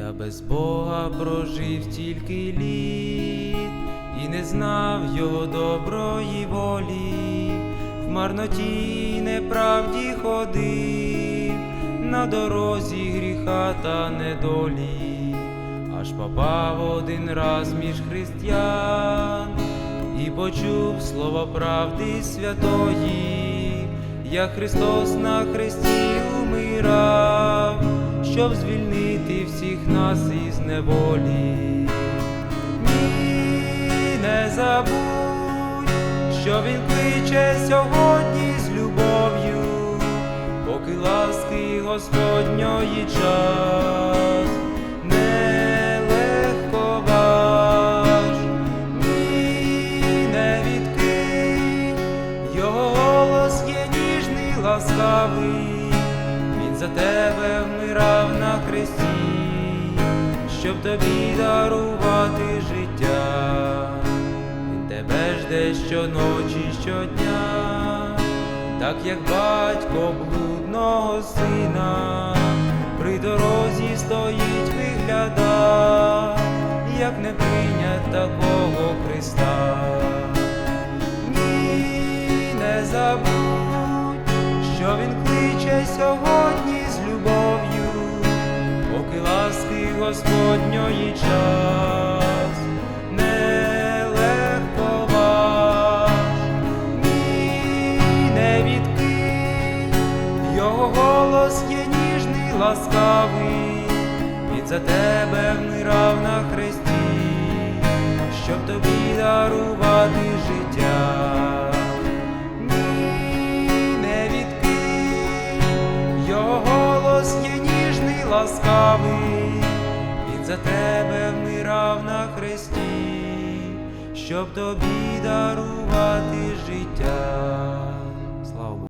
Я без Бога прожив тільки літ і не знав його доброї волі, в марноті неправді ходив, на дорозі гріха та недолі, аж попав один раз між християн і почув слово правди святої, як Христос на хресті умирав, щоб звільнити всіх нас із неволі. Ні, не забудь, що він кличе сьогодні з любов'ю, поки ласки Господньої час нелегко ваш, ні, не відкинь, його голос є ніжний, ласкавий, за тебе вмирав на хресті, щоб тобі дарувати життя. Він тебе жде щоночі, щодня, так як батько блудного сина, при дорозі стоїть вигляда, як не прийнять такого Христа. Ні, не забудь, що він кличе сьогодні Господньої час. Нелегко ваш, ні, не відкинь, його голос є ніжний, ласкавий, він за тебе вмирав на хресті, щоб тобі дарувати життя. Ні, не відкинь, його голос є ніжний, ласкавий, за тебе вмирав на хресті, щоб тобі дарувати.